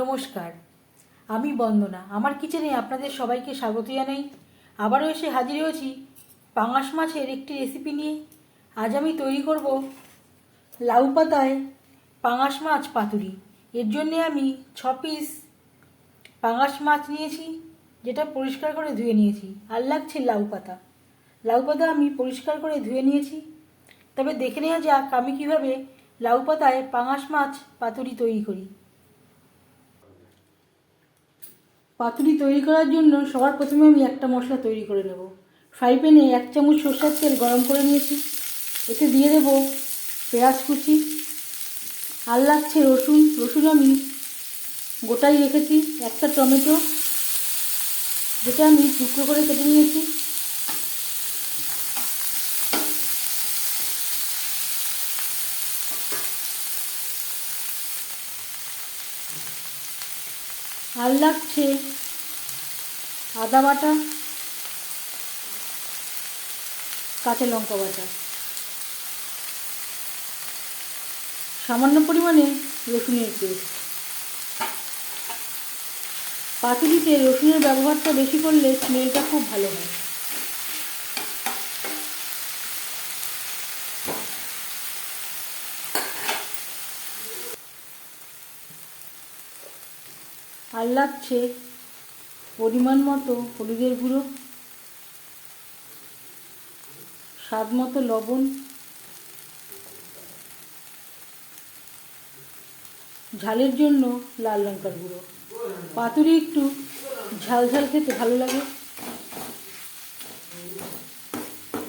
নমস্কার। আমি বন্দনা। আমার কিচেনে আপনাদের সবাইকে স্বাগত জানাই। আবারও এসে হাজির হয়েছি পাঙাশ মাছের একটি রেসিপি নিয়ে। আজ আমি তৈরি করব লাউ পাতায় পাঙাশ মাছ পাতুরি। এর জন্যে আমি ছ পিস পাঙাশ মাছ নিয়েছি, যেটা পরিষ্কার করে ধুয়ে নিয়েছি। আর লাগছে লাউ পাতা। লাউ পাতা আমি পরিষ্কার করে ধুয়ে নিয়েছি। তবে দেখে নেওয়া যাক আমি কীভাবে লাউ পাতায় পাঙাশ মাছ পাতুরি তৈরি করি। পাতুরি তৈরি করার জন্য সবার প্রথমে আমি একটা মশলা তৈরি করে নেব। ফ্রাই প্যানে এক চামচ সর্ষার তেল গরম করে নিয়েছি। এতে দিয়ে দেব পেঁয়াজ কুচি, আর লাগছে রসুন। রসুন আমি গোটাই রেখেছি, একটা টমেটো, যেটা আমি টুকরো করে কেটে নিয়েছি। আর লাগছে? আদা বাটা, কাঁচা লঙ্কা বাটা। সামান্য পরিমাণে রসুনের পেস্ট। পাতুরিতে রসুনের ব্যবহারটা বেশি করলে স্মেলটা খুব ভালো হয়। আর লাগছে, পরিমাণ মতো হলুদের গুঁড়ো, স্বাদ মতো লবণ, ঝালের জন্য লাল লঙ্কার গুঁড়ো। পাতুরি একটু ঝাল ঝাল খেতে ভালো লাগে।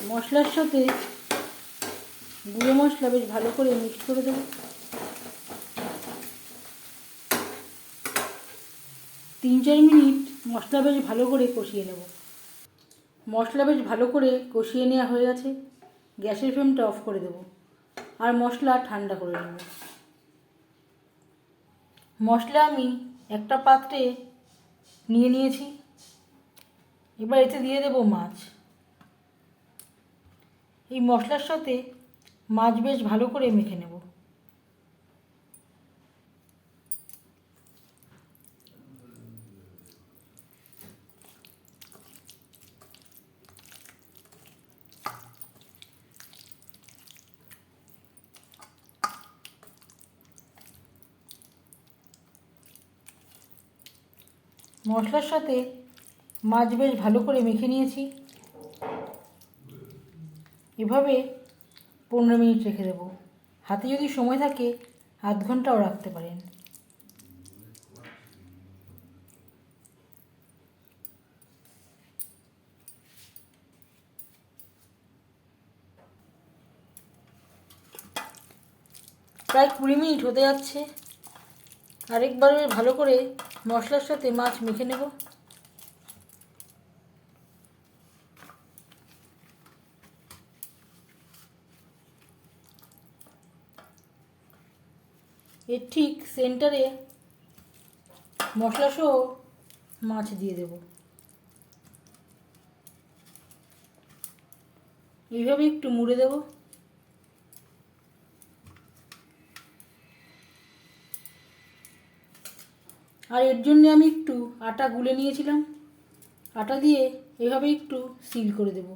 মশলার সাথে গুঁড়ো মশলা বেশ ভালো করে মিক্স করে দেবো। তিন চার মিনিট মশলা বেশ ভালো করে কষিয়ে নেব। মশলা বেশ ভালো করে কষিয়ে নেওয়া হয়ে গেছে। গ্যাসের ফ্লেমটা অফ করে দেব আর মশলা ঠান্ডা করে নেব। মশলা আমি একটা পাত্রে নিয়ে নিয়েছি। এবার এতে দিয়ে দেব মাছ। এই মশলার সাথে মাছ বেশ ভালো করে মেখে নেব। মশলার সাথে মাছ বেশ ভালো করে মেখে নিয়েছি। এভাবে পনেরো মিনিট রেখে দেবো। হাতে যদি সময় থাকে, আধ ঘন্টাও রাখতে পারেন। প্রায় কুড়ি মিনিট হতে যাচ্ছে। আরেকবার ভালো করে মশলার সাথে মাছ মেখে নেব। এর ঠিক সেন্টারে মশলা সহ মাছ দিয়ে দেব। এইভাবে একটু মুড়ে দেবো। আর এর জন্য আমি একটু আটা গুলে নিয়েছিলাম। আটা দিয়ে এভাবে একটু সিল করে দেব।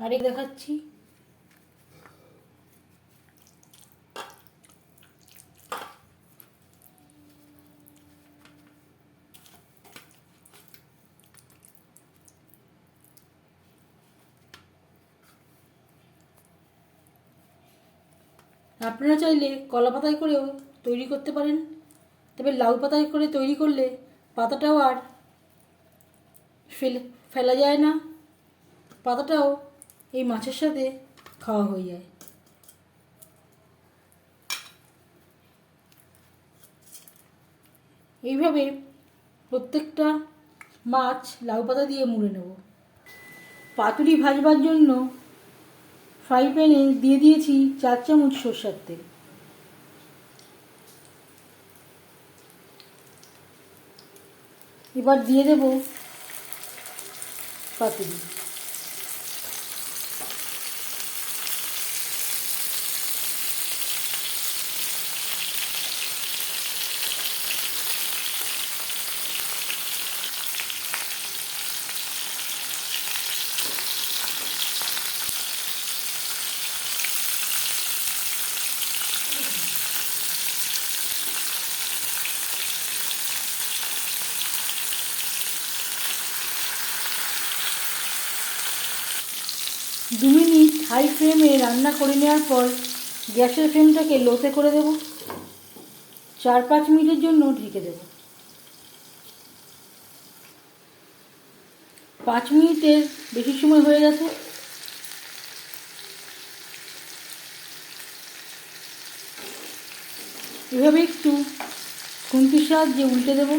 আরেক দেখাচ্ছি। আপনারা চাইলে কলা পাতায় করেও তৈরি করতে পারেন। তবে লাউ পাতায় করে তৈরি করলে পাতাটাও আর ফেলে, ফেলা যায় না। পাতাটাও এই মাছের সাথে খাওয়া হয়ে যায়। এইভাবে প্রত্যেকটা মাছ লাউ পাতা দিয়ে মুড়ে নেব। পাতুরি ভাজবার জন্য ফ্রাই প্যানে দিয়ে দিয়েছি চার চামচ সর্ষার তেল। এবার দিয়ে দেব পাতুরি। দু মিনিট হাই ফ্লেমে রান্না করে নেওয়ার পর গ্যাসের ফ্লেমটাকে লোতে করে দেব। চার পাঁচ মিনিটের জন্য ঢেকে দেব। পাঁচ মিনিটের বেশি সময় হয়ে গেছে। এভাবে একটু খুন্তির সাহায্যে উল্টে দেবো।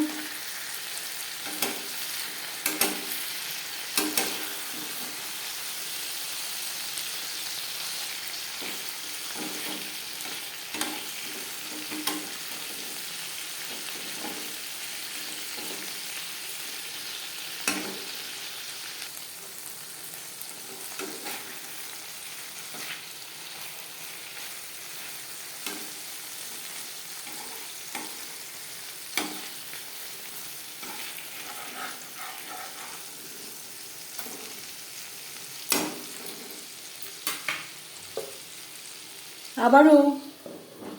আবারও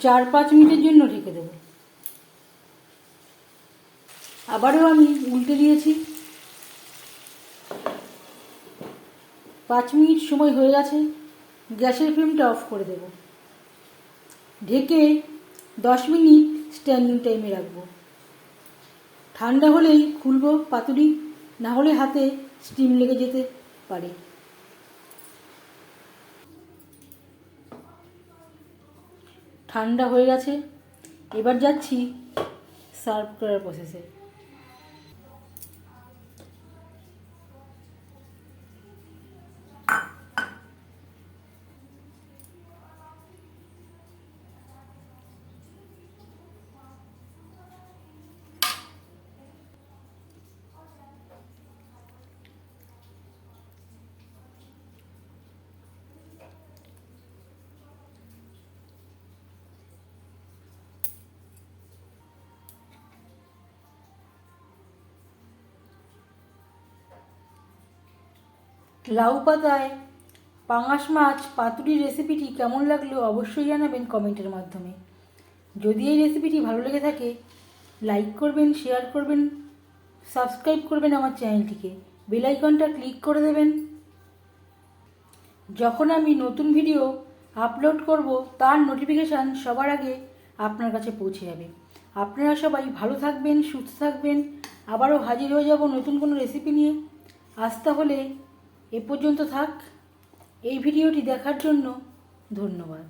চার পাঁচ মিনিটের জন্য ঢেকে দেব। আবারও আমি উল্টে দিয়েছি। পাঁচ মিনিট সময় হয়ে গেছে, গ্যাসের ফ্লেমটা অফ করে দেব। ঢেকে দশ মিনিট স্ট্যান্ডিং টাইমে রাখব। ঠান্ডা হলেই খুলবো পাতুরি, না হলে হাতে স্টিম লেগে যেতে পারে। ঠান্ডা হয়ে গেছে। এবার যাচ্ছি সার্ভ করার প্রসেসে লাউ পাতায় পাঙাশ মাছ পাতুরির রেসিপিটি কেমন লাগল অবশ্যই জানাবেন কমেন্টের মাধ্যমে। যদি এই রেসিপিটি ভালো লেগে থাকে লাইক করবেন শেয়ার করবেন সাবস্ক্রাইব করবেন আমার চ্যানেলটিকে বেল আইকনটা ক্লিক করে দেবেন। যখন আমি নতুন ভিডিও আপলোড করব, তার নোটিফিকেশান সবার আগে আপনার কাছে পৌঁছে যাবে। আপনারা সবাই ভালো থাকবেন, সুস্থ থাকবেন। আবারও হাজির হয়ে যাব নতুন কোনো রেসিপি নিয়ে। আজ তাহলে এ পর্যন্ত থাক। এই ভিডিওটি দেখার জন্য ধন্যবাদ।